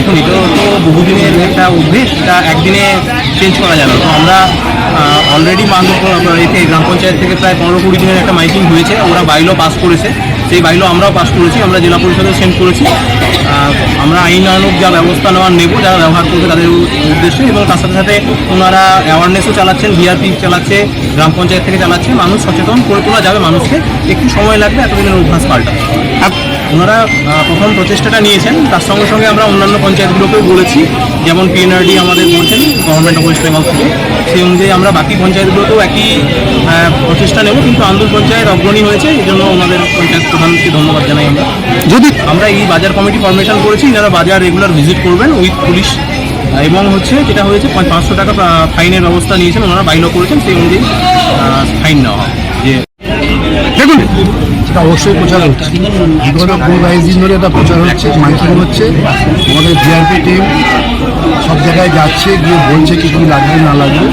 দেখুন এটাও বহুদিনের একটা অভ্যেস এটা একদিনে চেঞ্জ করা যাবে তো আমরা অলরেডি এতে গ্রাম পঞ্চায়েত থেকে প্রায় পনেরো কুড়ি দিনের একটা মাইকিং হয়েছে। ওরা বাইলো পাস করেছে। সেই বাইলো আমরাও পাস করেছি, আমরা জেলা পরিষদে সেন্ড করেছি। আমরা আইনানুক যা ব্যবস্থা নেওয়ার নেব, যারা ব্যবহার করবে তাদের উদ্দেশ্যে এবং তার সাথে সাথে ওনারা অ্যাওয়ারনেসও চালাচ্ছেন ভিআরপি চালাচ্ছে গ্রাম পঞ্চায়েত থেকে চালাচ্ছে। মানুষ সচেতন করে তোলা যাবে মানুষকে। একটু সময় লাগবে এতদিনের অভ্যাস পাল্টা ওনারা প্রথম প্রচেষ্টাটা নিয়েছেন। তার সঙ্গে সঙ্গে আমরা অন্যান্য পঞ্চায়েতগুলোকেও বলেছি। যেমন পিএনআরডি আমাদের বলছেন গভর্নমেন্ট অফ ওয়েস্ট বেঙ্গল থেকে। সেই অনুযায়ী আমরা বাকি পঞ্চায়েতগুলোকেও একই প্রচেষ্টা নেব। কিন্তু আন্দুল পঞ্চায়েত অগ্রণী হয়েছে এই জন্য ওনাদের পঞ্চায়েত প্রধানকে ধন্যবাদ জানাই আমরা। যদি আমরা এই বাজার কমিটি ফরমেশন করেছি। যারা বাজার রেগুলার ভিজিট করবেন উইথ পুলিশ এবং হচ্ছে যেটা হয়েছে পাঁচশো টাকা ফাইনের ব্যবস্থা নিয়েছেন, ওনারা বাইলো করেছেন, সেই অনুযায়ী ফাইন নেওয়া যে দেখুন, সেটা অবশ্যই প্রচার হচ্ছে। বিগত কুড়ি বাইশ দিন ধরে এটা প্রচার হচ্ছে মাইকিং হচ্ছে, আমাদের জিআরপি টিম সব জায়গায় যাচ্ছে, গিয়ে বলছে কি কী লাগবে, না লাগবে।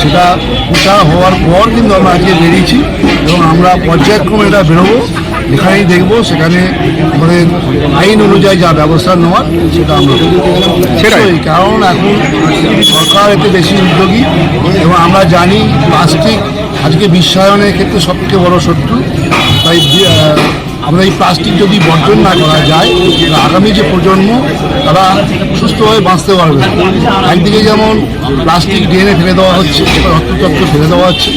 সেটা প্রচার হওয়ার পর কিন্তু আমরা আজকে বেরিয়েছি এবং আমরা পর্যায়ক্রমে এটা বেরোবো। যেখানেই দেখব সেখানে আমাদের আইন অনুযায়ী যা ব্যবস্থা নেওয়ার সেটা আমরা সেটাই। কারণ এখন সরকার এতে বেশি উদ্যোগী এবং আমরা জানি প্লাস্টিক আজকে বিশ্বায়নের ক্ষেত্রে সবথেকে বড় শত্রু তাই আমরা এই প্লাস্টিক যদি বর্জন না করা যায় আগামী যে প্রজন্ম তারা সুস্থভাবে বাঁচতে পারবে। একদিকে যেমন প্লাস্টিক ড্রেনে ফেলে দেওয়া হচ্ছে রক্তচক্র ফেলে দেওয়া হচ্ছে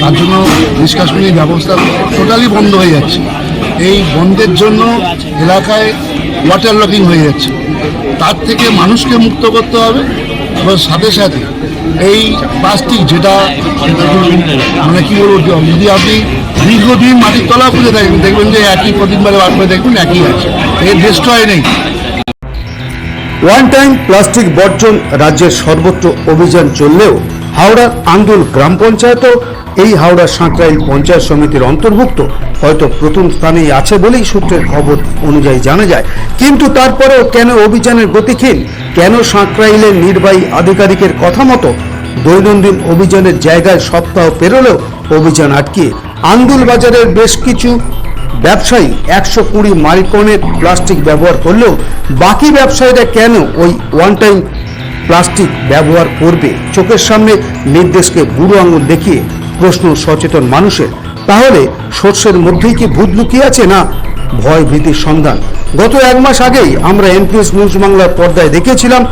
তার জন্য নিষ্কাশনের ব্যবস্থা টোটালি বন্ধ হয়ে যাচ্ছে এই বন্ধের জন্য এলাকায় ওয়াটার লকিং হয়ে যাচ্ছে। তার থেকে মানুষকে মুক্ত করতে হবে এবং সাথে সাথে এই প্লাস্টিক যেটা মানে কি বলব, যদি আপনি দীর্ঘদিন মাটির তলা খুঁজে থাকবেন দেখবেন যে একই প্রতিবারে বার দেখবেন একই আছে। এর ডিস্ট্রয় নেই। ওয়ান টাইম প্লাস্টিক বর্জন রাজ্যের সর্বত্র অভিযান চললেও হাওড়ার আন্দুল গ্রাম পঞ্চায়েতও এই হাওড়া সাঁকরাইল পঞ্চায়েত সমিতির অন্তর্ভুক্ত হয়তো প্রথম স্থানেই আছে বলেই সূত্রের খবর অনুযায়ী জানা যায়। কিন্তু তারপরেও কেন অভিযানের গতিহীন কেন সাঁকরাইলের নির্বাহী আধিকারিকের কথা মতো দৈনন্দিন অভিযানের জায়গায় সপ্তাহ পেরোলেও অভিযান আটকে? আন্দুল বাজারের বেশ কিছু ব্যবসায়ী একশো কুড়ি মাইক্রনের প্লাস্টিক ব্যবহার করলেও বাকি ব্যবসায়ীরা কেন ওই ওয়ান টাইম প্লাস্টিক ব্যবহার করবে। চোখের সামনে নির্দেশকে বুড়ো আঙুল দেখিয়ে প্রশ্ন সচেতন মানুষের, তাহলে শস্যের মধ্যেই কি ভূত লুকিয়ে আছে না? ভয় ভীতির সন্ধান। গত এক মাস আগেই আমরা এনপিএস নিউজ বাংলার পর্দায় দেখেছিলাম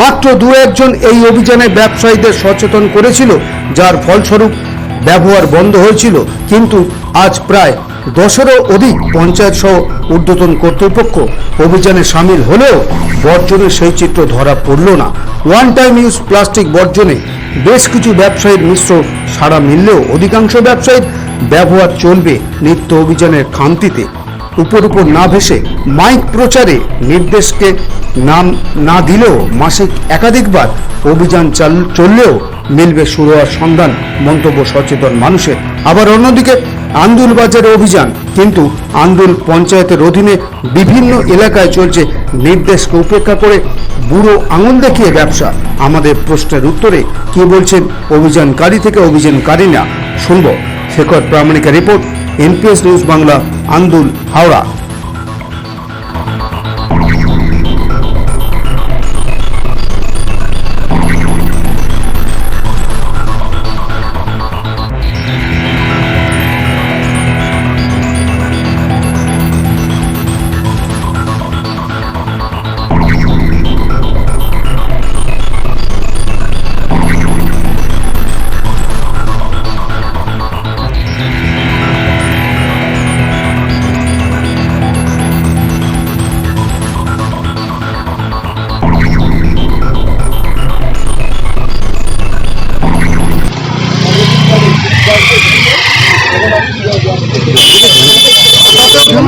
মাত্র দু একজন এই অভিযানে ব্যবসায়ীদের সচেতন করেছিল, যার ফলস্বরূপ ব্যবহার বন্ধ হয়েছিল। কিন্তু আজ প্রায় দশেরও অধিক পঞ্চায়েত সহ ঊর্ধ্বতন কর্তৃপক্ষ অভিযানে সামিল হলেও বর্জনের সেই চিত্র ধরা পড়ল না। ওয়ান টাইম ইউজ প্লাস্টিক বর্জনে বেশ কিছু ব্যবসায়ীর মিশ্র সাড়া মিললেও অধিকাংশ ব্যবসায়ীর ব্যবহার চলবে নিত্য অভিযানের খামতিতে। উপর উপর না ভেসে মাইক প্রচারে নির্দেশকে নাম না দিলেও মাসিক একাধিকবার অভিযান চাল, চললেও মিলবে শুরু হওয়ার সন্ধান, মন্তব্য সচেতন মানুষের। আবার অন্যদিকে আন্দুল বাজার অভিযান। কিন্তু আন্দুল পঞ্চায়েতের অধীনে বিভিন্ন এলাকায় চলছে নির্দেশকে উপেক্ষা করে বুড়ো আঙুল দেখিয়ে ব্যবসা। আমাদের প্রশ্নের উত্তরে কি বলছেন অভিযানকারী থেকে অভিযানকারী না শুনব। Shekhar প্রামাণিকের report, NPS news Bangla, Andul, Howrah.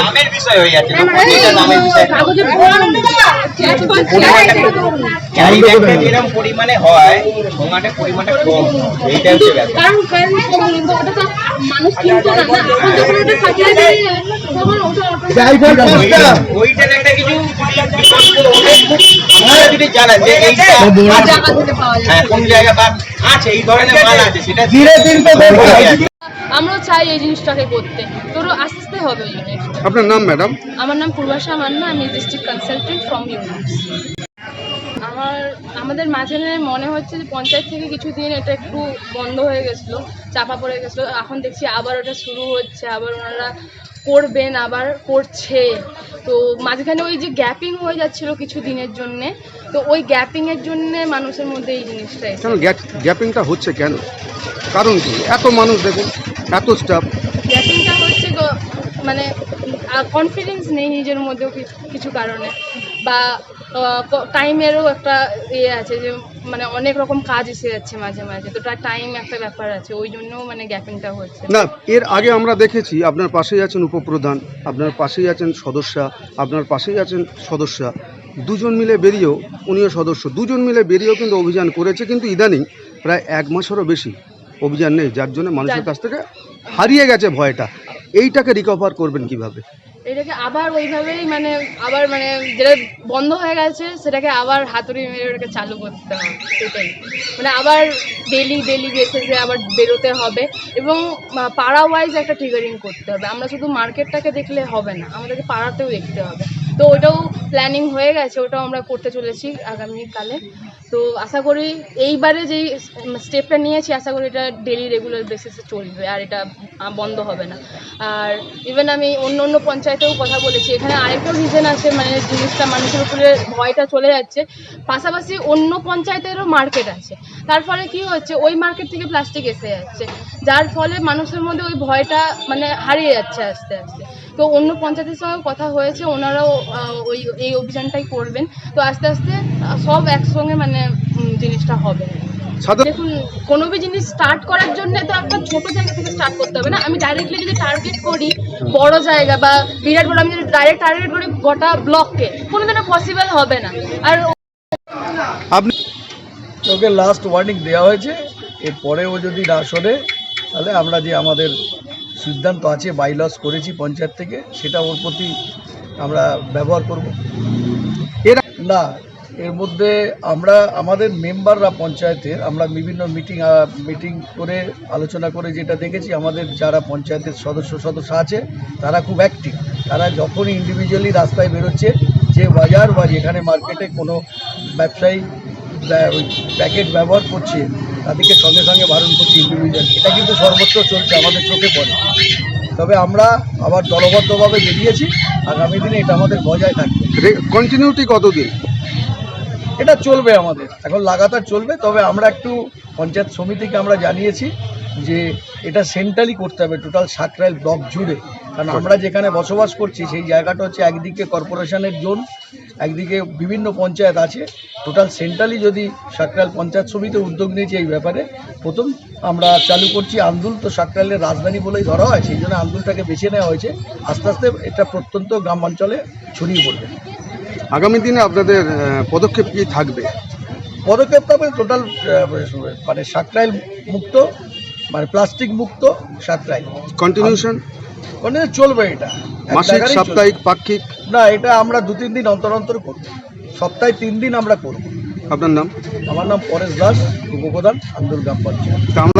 নামের বিষয় হয়ে যাচ্ছে নামের বিষয় যেরকম পরিমাণে হয় ঠোঙাটা পরিমাণটা কম এইটা হচ্ছে ব্যাপার ওইটার একটা কিছু যদি জানেন যে এইটা হ্যাঁ কোন জায়গা বা আছে এই ধরনের মাল আছে সেটা ধীরে আমরা চাই এই জিনিসটাকে করতে। তোর আস্তে আস্তে হবে ওই জিনিসটা। আপনার নাম ম্যাডাম? আমার নাম পূর্বাশা মান্না আমি ডিস্ট্রিক্ট কনসালটেন্ট ফ্রম ইউনিটস আমার আমাদের মাঝে মনে হচ্ছে যে পঞ্চায়েত থেকে কিছুদিন এটা একটু বন্ধ হয়ে গেছিল চাপা পড়ে গেছিল। এখন দেখছি আবার ওটা শুরু হচ্ছে আবার ওনারা করবেন আবার করছে। তো মাঝখানে ওই যে গ্যাপিং হয়ে যাচ্ছিল কিছু দিনের জন্যে তো ওই গ্যাপিংয়ের জন্যে মানুষের মধ্যে এই জিনিসটা গ্যাপিংটা হচ্ছে কেন? কারণ কি? এত মানুষ দেখুন এত স্টাফ গ্যাপিংটা হচ্ছে মানে কনফিডেন্স নেই নিজের মধ্যেও কিছু কিছু কারণে। বা টাইমেরও একটা ইয়ে আছে যে মানে অনেক রকম কাজ এসে যাচ্ছে মাঝে মাঝে। তো তার টাইম একটা ব্যাপার আছে ওই জন্যও মানে গ্যাপিংটা হচ্ছে। না এর আগে আমরা দেখেছি আপনার পাশেই আছেন উপপ্রধান আপনার পাশেই আছেন সদস্যা আপনার পাশেই আছেন সদস্যা। দুজন মিলে বেরিয়েও উনিও সদস্য। দুজন মিলে বেরিয়েও কিন্তু অভিযান করেছে কিন্তু ইদানিং প্রায় এক মাসেরও বেশি। অভিযান নেই যার জন্য মানুষের কাছ থেকে হারিয়ে গেছে ভয়টা। এইটাকে রিকভার করবেন কীভাবে? এটাকে আবার ওইভাবেই মানে আবার মানে যেটা বন্ধ হয়ে গেছে সেটাকে আবার হাতুড়ি মেরে ওটাকে চালু করতে হবে সেটাই। মানে আবার ডেলি ডেলি বেসিসে আবার বেরোতে হবে এবং পাড়া ওয়াইজ একটা ট্রিগারিং করতে হবে। আমরা শুধু মার্কেটটাকে দেখলে হবে না আমাদেরকে পাড়াতেও দেখতে হবে। তো ওটাও প্ল্যানিং হয়ে গেছে, ওটাও আমরা করতে চলেছি আগামীকালে। তো আশা করি এইবারে যেই স্টেপটা নিয়েছি, আশা করি এটা ডেলি রেগুলার বেসিসে চলবে, আর এটা বন্ধ হবে না। আর ইভেন আমি অন্য অন্য পঞ্চায়েতেও কথা বলেছি, এখানে আরেকটাও রিজন আছে মানে জিনিসটা মানুষের উপরে ভয়টা চলে যাচ্ছে। পাশাপাশি অন্য পঞ্চায়েতেরও মার্কেট আছে, তার ফলে কি হচ্ছে, ওই মার্কেট থেকে প্লাস্টিক এসে যাচ্ছে, যার ফলে মানুষের মধ্যে ওই ভয়টা মানে হারিয়ে যাচ্ছে আস্তে আস্তে। তো অন্য পঞ্চায়েতের সঙ্গে কথা হয়েছে ওনারাও ওই এই অভিযানটাই করবেন। তো আস্তে আস্তে সব একসঙ্গে মানে জিনিসটা হবে। দেখুন কোনো বি জিনিস স্টার্ট করার জন্য তো আপনার ছোট জায়গা থেকে স্টার্ট করতে হবে না। আমি ডাইরেক্টলি যদি টার্গেট করি বড় জায়গা বা বিরাট বড় আমি যদি ডাইরেক্ট টার্গেট করি গোটা ব্লককে কোনোদিনও পসিবল হবে না। আর আপনি ওকে লাস্ট ওয়ার্নিং দেওয়া হয়েছে। এরপরে ও যদি না শোনে তাহলে আমরা যে আমাদের সিদ্ধান্ত আছে বাইলস করেছি পঞ্চায়েত থেকে, সেটা ওর প্রতি আমরা ব্যবহার করব। এর না, এর মধ্যে আমরা, আমাদের মেম্বাররা পঞ্চায়েতের, আমরা বিভিন্ন মিটিং মিটিং করে আলোচনা করে যেটা দেখেছি, আমাদের যারা পঞ্চায়েতের সদস্য সদস্য আছে, তারা খুব অ্যাক্টিভ তারা যখনই ইন্ডিভিজুয়ালি রাস্তায় বেরোচ্ছে, যে বাজার বা যেখানে মার্কেটে কোনো ব্যবসায়ী ব্যা- ওই প্যাকেট ব্যবহার করছে তাদেরকে সঙ্গে সঙ্গে বারণ করছে ইন্ডিভিজুয়াল এটা কিন্তু সর্বত্র চলছে আমাদের চোখে পড়ে। তবে আমরা আবার দলবদ্ধভাবে বেরিয়েছি আগামী দিনে এটা আমাদের বজায় থাকবে। কন্টিনিউটি কতদিন? এটা চলবে আমাদের এখন লাগাতার চলবে তবে আমরা একটু পঞ্চায়েত সমিতিকে আমরা জানিয়েছি যে এটা সেন্ট্রালি করতে হবে টোটাল সাকরাইল ব্লক জুড়ে। কারণ আমরা যেখানে বসবাস করছি সেই জায়গাটা হচ্ছে একদিকে কর্পোরেশনের জোন একদিকে বিভিন্ন পঞ্চায়েত আছে টোটাল সেন্ট্রালি যদি সাকরাইল পঞ্চায়েত সমিতি উদ্যোগ নিয়েছে এই ব্যাপারে প্রথম আমরা চালু করছি আন্দুল তো সাকরাইলের রাজধানী বলেই ধরা হয় সেই জন্য আন্দুলটাকে বেছে নেওয়া হয়েছে। আস্তে আস্তে এটা প্রত্যন্ত গ্রামাঞ্চলে ছড়িয়ে পড়বে। আগামী দিনে আপনাদের পদক্ষেপ কি থাকবে? পদক্ষেপ তবে টোটাল মানে সাকরাইল মুক্ত মানে প্লাস্টিক মুক্ত সাকরাইল কন্টিনিউশন মানে চলবে এটা? মাসিক সাপ্তাহিক পাক্ষিক? না এটা আমরা দু তিন দিন অন্তর অন্তর করব। সপ্তাহে তিন দিন আমরা করব। আপনার নাম? আমার নাম পরেশ দাস উপপ্রধান আন্দুল গ্রাম পঞ্চায়েত।